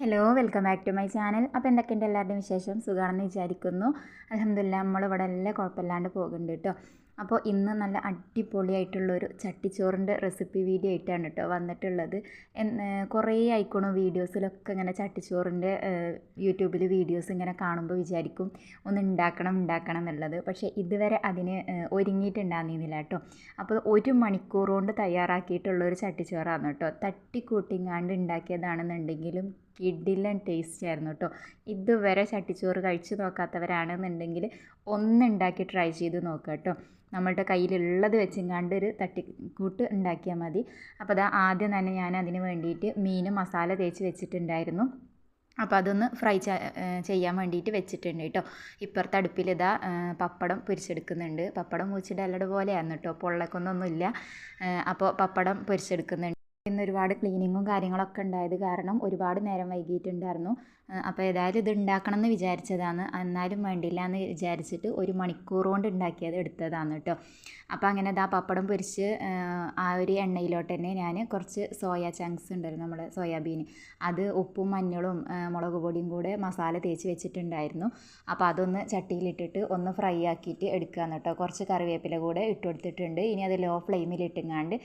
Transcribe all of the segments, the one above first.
Hello welcome back to my channel അപ്പോൾ എന്തൊക്കെയുണ്ട് എല്ലാവരുടെയും വിശേഷം? സുഖമാണെന്ന് വിചാരിക്കുന്നു. അലഹമില്ല നമ്മളിവിടെ എല്ലാം കുഴപ്പമില്ലാണ്ട് പോകുന്നുണ്ട് കേട്ടോ. അപ്പോൾ ഇന്ന് നല്ല അടിപൊളിയായിട്ടുള്ളൊരു ചട്ടിച്ചോറിന്റെ റെസിപ്പി വീഡിയോ ആയിട്ടാണ് കേട്ടോ വന്നിട്ടുള്ളത്. കുറേ ആയിക്കോണു വീഡിയോസിലൊക്കെ ഇങ്ങനെ ചട്ടിച്ചോറിന്റെ യൂട്യൂബിൽ വീഡിയോസ് ഇങ്ങനെ കാണുമ്പോൾ വിചാരിക്കും ഒന്ന് ഉണ്ടാക്കണം ഉണ്ടാക്കണം എന്നുള്ളത്. പക്ഷേ ഇതുവരെ അതിന് ഒരുങ്ങിയിട്ടുണ്ടാകുന്നില്ല കേട്ടോ. അപ്പോൾ ഒരു മണിക്കൂർ കൊണ്ട് തയ്യാറാക്കിയിട്ടുള്ളൊരു ചട്ടിച്ചോറാണ് കേട്ടോ. തട്ടിക്കൂട്ടിങ്ങാണ്ട് ഉണ്ടാക്കിയതാണെന്നുണ്ടെങ്കിലും കിഡിലൻ ടേസ്റ്റ് ആയിരുന്നു കേട്ടോ ഇതുവരെ ചട്ടിച്ചോറ് കഴിച്ചു നോക്കാത്തവരാണെന്നുണ്ടെങ്കിൽ ഒന്നുണ്ടാക്കി ട്രൈ ചെയ്ത് നോക്കുക കേട്ടോ നമ്മളുടെ കയ്യിലുള്ളത് വെച്ചെങ്ങാണ്ട് ഒരു തട്ടിക്കൂട്ട് ഉണ്ടാക്കിയാൽ മതി. അപ്പോൾ അതാ ആദ്യം തന്നെ ഞാൻ അതിന് വേണ്ടിയിട്ട് മീൻ മസാല തേച്ച് വെച്ചിട്ടുണ്ടായിരുന്നു. അപ്പോൾ അതൊന്ന് ഫ്രൈ ചെയ്യാൻ വേണ്ടിയിട്ട് വെച്ചിട്ടുണ്ട് കേട്ടോ ഇപ്പുറത്തെ അടുപ്പിൽ ഇതാ പപ്പടം പൊരിച്ചെടുക്കുന്നുണ്ട്. പപ്പടം പൊരിച്ചിട്ട് അല്ലട പോലെയാണ് കേട്ടോ പൊള്ളക്കൊന്നൊന്നുമില്ല അപ്പോൾ പപ്പടം പൊരിച്ചെടുക്കുന്നുണ്ട്. ഇന്ന് ഒരുപാട് ക്ലീനിങ്ങും കാര്യങ്ങളൊക്കെ ഉണ്ടായത് കാരണം ഒരുപാട് നേരം വൈകിയിട്ടുണ്ടായിരുന്നു അപ്പോൾ ഏതായാലും ഇത് ഉണ്ടാക്കണം എന്ന് വിചാരിച്ചതാണ്. എന്നാലും വേണ്ടില്ല എന്ന് വിചാരിച്ചിട്ട് ഒരു മണിക്കൂർ കൊണ്ട് ഉണ്ടാക്കിയത് എടുത്തതാണ് കേട്ടോ. അപ്പോൾ അങ്ങനെ ഇതാ പപ്പടം പൊരിച്ച് ആ ഒരു എണ്ണയിലോട്ട് തന്നെ ഞാൻ കുറച്ച് സോയ ചങ്ക്സ് ഉണ്ടായിരുന്നു നമ്മുടെ സോയാബീൻ അത് ഉപ്പും മഞ്ഞളും മുളക് പൊടിയും കൂടെ മസാല തേച്ച് വെച്ചിട്ടുണ്ടായിരുന്നു. അപ്പോൾ അതൊന്ന് ചട്ടിയിലിട്ടിട്ട് ഒന്ന് ഫ്രൈ ആക്കിയിട്ട് എടുക്കുകയാണ് കേട്ടോ. കുറച്ച് കറിവേപ്പില കൂടെ ഇട്ട് കൊടുത്തിട്ടുണ്ട്. ഇനി അത് ലോ ഫ്ലെയിമിൽ ഇട്ടുങ്ങാണ്ട്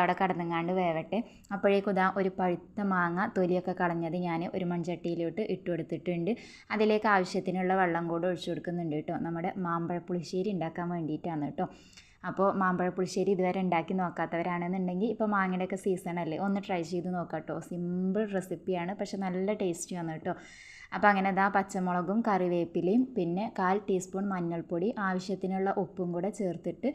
അവിടെ കടന്നുങ്ങാണ്ട് വേവട്ടെ. അപ്പോഴേക്കും ഇതാ ഒരു പഴുത്ത മാങ്ങ തൊലിയൊക്കെ കളഞ്ഞത് ഞാൻ ഒരു മൺചട്ടിയിലോട്ട് ഇട്ട് കൊടുത്തിട്ടുണ്ട്. അതിലേക്ക് ആവശ്യത്തിനുള്ള വെള്ളം കൂടെ ഒഴിച്ചു കൊടുക്കുന്നുണ്ട് കേട്ടോ. നമ്മുടെ മാമ്പഴ പുളിശ്ശേരി ഉണ്ടാക്കാൻ വേണ്ടിയിട്ടാണ് കേട്ടോ. അപ്പോൾ മാമ്പഴ പുളിശ്ശേരി ഇതുവരെ ഉണ്ടാക്കി നോക്കാത്തവരാണെന്നുണ്ടെങ്കിൽ ഇപ്പോൾ മാങ്ങയുടെയൊക്കെ അല്ലേ? ഒന്ന് ട്രൈ ചെയ്ത് നോക്കാം കേട്ടോ. സിമ്പിൾ റെസിപ്പിയാണ് പക്ഷെ നല്ല ടേസ്റ്റിയാണ് കേട്ടോ. അപ്പോൾ അങ്ങനെ ഇതാ പച്ചമുളകും കറിവേപ്പിലയും പിന്നെ കാൽ ടീസ്പൂൺ മഞ്ഞൾപ്പൊടി ആവശ്യത്തിനുള്ള ഉപ്പും കൂടെ ചേർത്തിട്ട്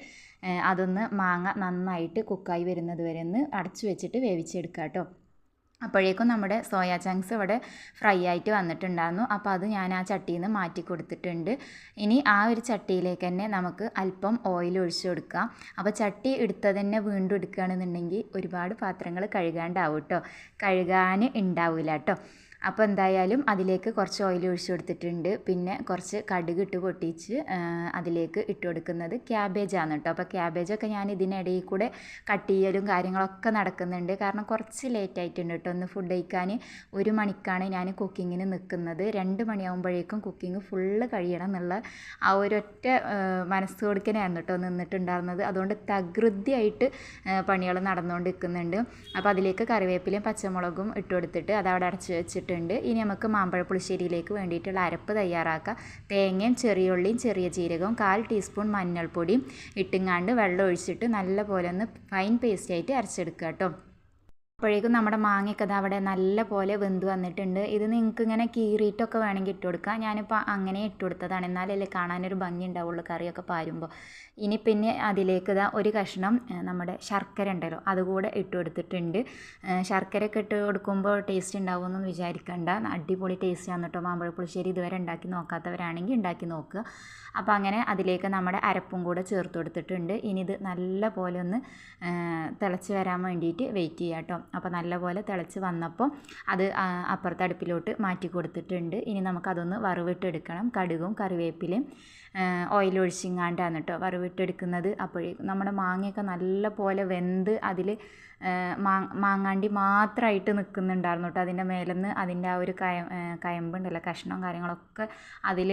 അതൊന്ന് മാങ്ങ നന്നായിട്ട് കുക്കായി വരുന്നത് വരെ ഒന്ന് അടച്ചു വെച്ചിട്ട് വേവിച്ചെടുക്കാം കേട്ടോ. അപ്പോഴേക്കും നമ്മുടെ സോയാ ചങ്ക്സ് ഇവിടെ ഫ്രൈ ആയിട്ട് വന്നിട്ടുണ്ടായിരുന്നു. അപ്പോൾ അത് ഞാൻ ആ ചട്ടിയിൽ നിന്ന് മാറ്റി കൊടുത്തിട്ടുണ്ട്. ഇനി ആ ഒരു ചട്ടിയിലേക്ക് തന്നെ നമുക്ക് അല്പം ഓയിൽ ഒഴിച്ചു കൊടുക്കാം. അപ്പോൾ ചട്ടി എടുത്തത് തന്നെ വീണ്ടും എടുക്കുകയാണെന്നുണ്ടെങ്കിൽ ഒരുപാട് പാത്രങ്ങൾ കഴുകാണ്ടാവും കേട്ടോ. കഴുകാൻ ഉണ്ടാവില്ല കേട്ടോ. അപ്പോൾ എന്തായാലും അതിലേക്ക് കുറച്ച് ഓയിൽ ഒഴിച്ച് കൊടുത്തിട്ടുണ്ട്. പിന്നെ കുറച്ച് കടുക് ഇട്ട് പൊട്ടിച്ച് അതിലേക്ക് ഇട്ട് കൊടുക്കുന്നത് ക്യാബേജാണ് കേട്ടോ. അപ്പോൾ ക്യാബേജൊക്കെ ഞാൻ ഇതിനിടയിൽ കൂടെ കട്ട് ചെയ്യലും കാര്യങ്ങളൊക്കെ നടക്കുന്നുണ്ട്. കാരണം കുറച്ച് ലേറ്റ് ആയിട്ടുണ്ട് കേട്ടോ. ഒന്ന് ഫുഡ് കഴിക്കാൻ ഒരു മണിക്കാണ് ഞാൻ കുക്കിങ്ങിന് നിൽക്കുന്നത്. രണ്ട് മണിയാകുമ്പോഴേക്കും കുക്കിംഗ് ഫുള്ള് കഴിയണം എന്നുള്ള ആ ഒരൊറ്റ മനസ്സ് കൊടുക്കനായിരുന്നു കേട്ടോ നിന്നിട്ടുണ്ടായിരുന്നത്. അതുകൊണ്ട് തകൃതിയായിട്ട് പണികൾ നടന്നുകൊണ്ട് നിൽക്കുന്നുണ്ട് അപ്പോൾ അതിലേക്ക് കറിവേപ്പിലയും പച്ചമുളകും ഇട്ട് കൊടുത്തിട്ട് അതവിടെ അടച്ച് വെച്ചിട്ട് ഇട്ടിട്ടുണ്ട്. ഇനി നമുക്ക് മാമ്പഴ പുളിശ്ശേരിയിലേക്ക് വേണ്ടിയിട്ടുള്ള അരപ്പ് തയ്യാറാക്കാം. തേങ്ങയും ചെറിയുള്ളിയും ചെറിയ ജീരകവും കാൽ ടീസ്പൂൺ മഞ്ഞൾപ്പൊടിയും ഇട്ടുങ്ങാണ്ട് വെള്ളം ഒഴിച്ചിട്ട് നല്ല പോലെ ഒന്ന് ഫൈൻ പേസ്റ്റായിട്ട് അരച്ചെടുക്കുക കേട്ടോ. അപ്പോഴേക്കും നമ്മുടെ മാങ്ങയൊക്കെ അത് അവിടെ നല്ല പോലെ വെന്ത് വന്നിട്ടുണ്ട്. ഇത് നിങ്ങൾക്ക് ഇങ്ങനെ കീറിയിട്ടൊക്കെ വേണമെങ്കിൽ ഇട്ട് കൊടുക്കാം. ഞാനിപ്പോൾ അങ്ങനെ ഇട്ട് കൊടുത്തതാണ്. എന്നാലല്ലേ കാണാനൊരു ഭംഗി ഉണ്ടാവുള്ളൂ കറിയൊക്കെ പാരുമ്പോൾ ഇനി പിന്നെ അതിലേക്ക് ഇതാ ഒരു കഷ്ണം നമ്മുടെ ശർക്കര ഉണ്ടല്ലോ അതുകൂടെ ഇട്ട് കൊടുത്തിട്ടുണ്ട്. ശർക്കരയൊക്കെ ഇട്ട് കൊടുക്കുമ്പോൾ ടേസ്റ്റ് ഉണ്ടാവുമെന്ന് വിചാരിക്കണ്ട. അടിപൊളി ടേസ്റ്റ് ആണ് കേട്ടോ. മാമ്പഴപ്പുളിശ്ശേരി ഇതുവരെ ഉണ്ടാക്കി നോക്കാത്തവരാണെങ്കിൽ ഉണ്ടാക്കി നോക്കുക. അപ്പോൾ അങ്ങനെ അതിലേക്ക് നമ്മുടെ അരപ്പും കൂടെ ചേർത്ത് കൊടുത്തിട്ടുണ്ട്. ഇനി ഇത് നല്ല പോലെ ഒന്ന് തിളച്ച് വരാൻ വേണ്ടിയിട്ട് വെയിറ്റ് ചെയ്യാം കേട്ടോ. അപ്പോൾ നല്ലപോലെ തിളച്ച് വന്നപ്പോൾ അത് അപ്പുറത്തെ അടുപ്പിലോട്ട് മാറ്റി കൊടുത്തിട്ടുണ്ട്. ഇനി നമുക്കതൊന്ന് വറവിട്ടെടുക്കണം. കടുകും കറിവേപ്പിലയും ഓയിലൊഴിച്ചിങ്ങാണ്ടാണ് കേട്ടോ വറവിട്ടെടുക്കുന്നത്. അപ്പോഴേക്കും നമ്മുടെ മാങ്ങയൊക്കെ നല്ല പോലെ വെന്ത് അതിൽ മാ മാങ്ങാണ്ടി മാത്രമായിട്ട് നിൽക്കുന്നുണ്ടായിരുന്നു കേട്ടോ അതിന്റെ മേലെന്ന് അതിന്റെ ആ ഒരു കയ കയമ്പുണ്ടല്ലോ കഷ്ണവും കാര്യങ്ങളൊക്കെ അതിൽ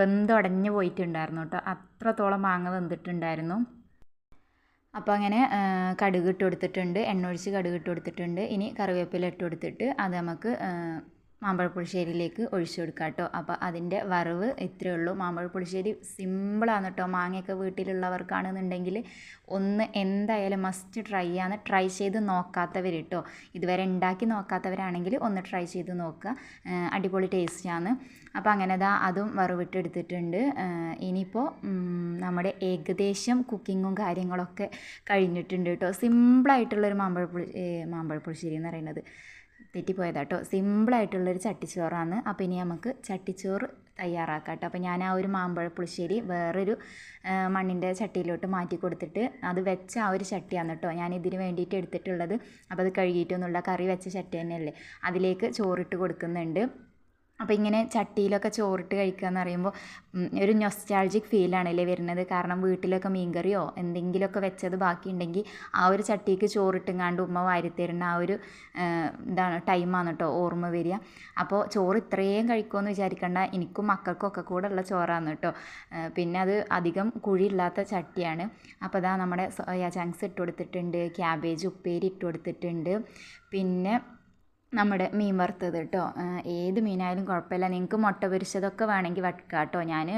വെന്തുടഞ്ഞ് പോയിട്ടുണ്ടായിരുന്നു കേട്ടോ അത്രത്തോളം മാങ്ങ വെന്തിട്ടുണ്ടായിരുന്നു. അപ്പോൾ അങ്ങനെ കടുക് ഇട്ട് കൊടുത്തിട്ടുണ്ട് എണ്ണ ഒഴിച്ച് കടുക് ഇട്ട് കൊടുത്തിട്ടുണ്ട് ഇനി കറിവേപ്പില ഇട്ട് കൊടുത്തിട്ട് അത് നമുക്ക് മാമ്പഴപ്പുളിശ്ശേരിയിലേക്ക് ഒഴിച്ചു കൊടുക്കാം കേട്ടോ. അപ്പോൾ അതിന്റെ വറവ് ഇത്രയേ ഉള്ളൂ. മാമ്പഴപ്പുളിശ്ശേരി സിമ്പിളാണ് കേട്ടോ. മാങ്ങയൊക്കെ വീട്ടിലുള്ളവർക്കാണെന്നുണ്ടെങ്കിൽ ഒന്ന് എന്തായാലും മസ്റ്റ് ട്രൈ ആണ്. ട്രൈ ചെയ്ത് നോക്കാത്തവർ കേട്ടോ. ഇതുവരെ ഉണ്ടാക്കി നോക്കാത്തവരാണെങ്കിൽ ഒന്ന് ട്രൈ ചെയ്ത് നോക്കുക. അടിപൊളി ടേസ്റ്റാണ് അപ്പോൾ അങ്ങനെ ദാ അതും വറവിട്ടെടുത്തിട്ടുണ്ട്. ഇനിയിപ്പോൾ നമ്മുടെ ഏകദേശം കുക്കിങ്ങും കാര്യങ്ങളൊക്കെ കഴിഞ്ഞിട്ടുണ്ട് കേട്ടോ. സിമ്പിളായിട്ടുള്ളൊരു മാമ്പഴപ്പുളി മാമ്പഴപ്പുളിശ്ശേരി എന്ന് പറയുന്നത്. തെറ്റിപ്പോയതാട്ടോ. സിമ്പിളായിട്ടുള്ളൊരു ചട്ടിച്ചോറാണ്. അപ്പോൾ ഇനി നമുക്ക് ചട്ടിച്ചോറ് തയ്യാറാക്കാം കേട്ടോ അപ്പോൾ ഞാൻ ആ ഒരു മാമ്പഴ പുളിശ്ശേരി വേറൊരു മണ്ണിന്റെ ചട്ടിയിലോട്ട് മാറ്റി കൊടുത്തിട്ട് അത് വെച്ച ആ ഒരു ചട്ടിയാണ് കേട്ടോ ഞാൻ ഇതിന് വേണ്ടിയിട്ട് എടുത്തിട്ടുള്ളത്. അപ്പോൾ അത് കഴുകിയിട്ടൊന്നുള്ള കറി വെച്ച ചട്ടി തന്നെയല്ലേ? അതിലേക്ക് ചോറിട്ട് കൊടുക്കുന്നുണ്ട്. അപ്പോൾ ഇങ്ങനെ ചട്ടിയിലൊക്കെ ചോറിട്ട് കഴിക്കുക എന്ന് പറയുമ്പോൾ ഒരു നൊസ്റ്റാൾജിക് ഫീലാണല്ലേ വരുന്നത്. കാരണം വീട്ടിലൊക്കെ മീൻകറിയോ എന്തെങ്കിലുമൊക്കെ വെച്ചത് ബാക്കിയുണ്ടെങ്കിൽ ആ ഒരു ചട്ടിക്ക് ചോറിട്ടുങ്ങാണ്ട് ഉമ്മ വാരിത്തരുന്ന ആ ഒരു എന്താണ് ടൈമാണ് കേട്ടോ ഓർമ്മ വരിക. അപ്പോൾ ചോറ് ഇത്രയും കഴിക്കുമെന്ന് വിചാരിക്കേണ്ട. എനിക്കും മക്കൾക്കൊക്കെ കൂടെ ഉള്ള ചോറാണ് കേട്ടോ പിന്നെ അത് അധികം കുഴിയില്ലാത്ത ചട്ടിയാണ്. അപ്പോൾ അതാ നമ്മുടെ സോയാ ചങ്ക്സ് ഇട്ട് കൊടുത്തിട്ടുണ്ട് ക്യാബേജ് ഉപ്പേരി ഇട്ട് കൊടുത്തിട്ടുണ്ട്. പിന്നെ നമ്മുടെ മീൻ വറുത്തത് കേട്ടോ ഏത് മീനായാലും കുഴപ്പമില്ല. നിങ്ങൾക്ക് മുട്ട പൊരിച്ചതൊക്കെ വേണമെങ്കിൽ വെക്കാം കേട്ടോ ഞാൻ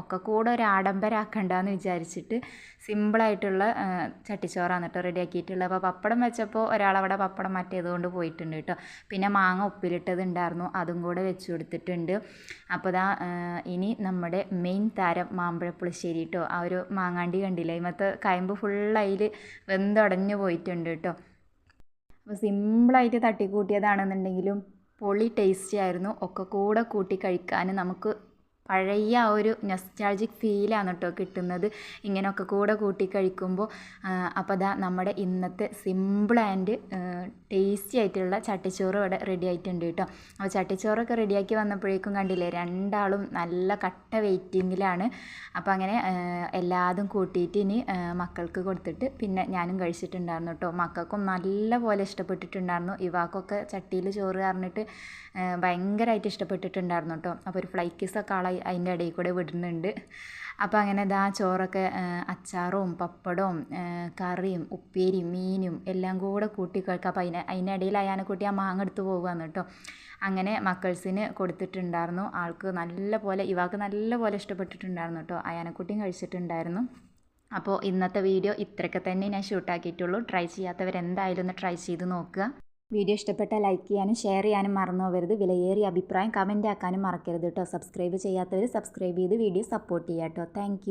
ഒക്കെ കൂടെ ഒരു ആഡംബരാക്കണ്ടെന്ന് വിചാരിച്ചിട്ട് സിമ്പിളായിട്ടുള്ള ചട്ടിച്ചോറാണ് കേട്ടോ റെഡിയാക്കിയിട്ടുള്ളത്. അപ്പോൾ പപ്പടം വെച്ചപ്പോൾ ഒരാളവിടെ പപ്പടം മറ്റേതുകൊണ്ട് പോയിട്ടുണ്ട് കേട്ടോ പിന്നെ മാങ്ങ ഉപ്പിലിട്ടത് ഉണ്ടായിരുന്നു. അതും കൂടെ വെച്ച് കൊടുത്തിട്ടുണ്ട്. അപ്പോൾ ദാ ഇനി നമ്മുടെ മെയിൻ താരം മാമ്പഴപ്പുളിശ്ശേരി കേട്ടോ ആ ഒരു മാങ്ങാണ്ടി കണ്ടില്ല? ഇമത്തെ കയമ്പ് ഫുൾ വെന്തുടഞ്ഞു പോയിട്ടുണ്ട് കേട്ടോ അപ്പോൾ സിമ്പിളായിട്ട് തട്ടിക്കൂട്ടിയതാണെന്നുണ്ടെങ്കിലും പൊളി ടേസ്റ്റി ആയിരുന്നു. ഒക്കെ കൂടെ കൂട്ടി കഴിക്കാൻ നമുക്ക് പഴയ ആ ഒരു നൊസ്റ്റാൾജിക് ഫീലാണ് കേട്ടോ കിട്ടുന്നത്. ഇങ്ങനെയൊക്കെ കൂടെ കൂട്ടി കഴിക്കുമ്പോൾ അപ്പോൾ അതാ നമ്മുടെ ഇന്നത്തെ സിമ്പിൾ ആൻഡ് ടേസ്റ്റി ആയിട്ടുള്ള ചട്ടിച്ചോറ് ഇവിടെ റെഡി ആയിട്ടുണ്ട് കേട്ടോ അപ്പോൾ ചട്ടിച്ചോറൊക്കെ റെഡിയാക്കി വന്നപ്പോഴേക്കും കണ്ടില്ലേ രണ്ടാളും നല്ല കട്ട വെയിറ്റിങ്ങിലാണ് അപ്പോൾ അങ്ങനെ എല്ലാതും കൂട്ടിയിട്ട് ഇനി മക്കൾക്ക് കൊടുത്തിട്ട് പിന്നെ ഞാനും കഴിച്ചിട്ടുണ്ടായിരുന്നു കേട്ടോ മക്കൾക്കും നല്ല പോലെ ഇഷ്ടപ്പെട്ടിട്ടുണ്ടായിരുന്നു. ഇവാക്കൊക്കെ ചട്ടിയിൽ ചോറ് പറഞ്ഞിട്ട് ഭയങ്കരമായിട്ട് ഇഷ്ടപ്പെട്ടിട്ടുണ്ടായിരുന്നു കേട്ടോ അപ്പോൾ ഒരു ഫ്ലൈ കിസ്സൊക്കെ ആളെ അതിന്റെ ഇടയിൽ കൂടെ വിടുന്നുണ്ട്. അപ്പോൾ അങ്ങനെ ഇതാ ചോറൊക്കെ അച്ചാറും പപ്പടവും കറിയും ഉപ്പേരിയും മീനും എല്ലാം കൂടെ കൂട്ടി കേൾക്കുക അപ്പോൾ അതിന് അയാനെ കൂട്ടി ആ മാങ്ങ എടുത്ത് പോകുകയാണ് കേട്ടോ. അങ്ങനെ മക്കൾസിന് കൊടുത്തിട്ടുണ്ടായിരുന്നു. ആൾക്ക് നല്ല പോലെ ഇവാൾക്ക് നല്ല പോലെ ഇഷ്ടപ്പെട്ടിട്ടുണ്ടായിരുന്നു കേട്ടോ. അയാനെക്കുട്ടിയും കഴിച്ചിട്ടുണ്ടായിരുന്നു. അപ്പോൾ ഇന്നത്തെ വീഡിയോ ഇത്രയൊക്കെ തന്നെ ഞാൻ ഷൂട്ടാക്കിയിട്ടുള്ളൂ. ട്രൈ ചെയ്യാത്തവരെന്തായാലും ഒന്ന് ട്രൈ ചെയ്ത് നോക്കുക. വീഡിയോ ഇഷ്ടപ്പെട്ടാൽ ലൈക്ക് ചെയ്യാനും ഷെയർ ചെയ്യാനും മറന്നു പോകരുത് വിലയേറിയ അഭിപ്രായം കമന്റ് ആക്കാനും മറക്കരുത് കേട്ടോ. സബ്സ്ക്രൈബ് ചെയ്യാത്തവർ സബ്സ്ക്രൈബ് ചെയ്ത് വീഡിയോ സപ്പോർട്ട് ചെയ്യാം കേട്ടോ. താങ്ക്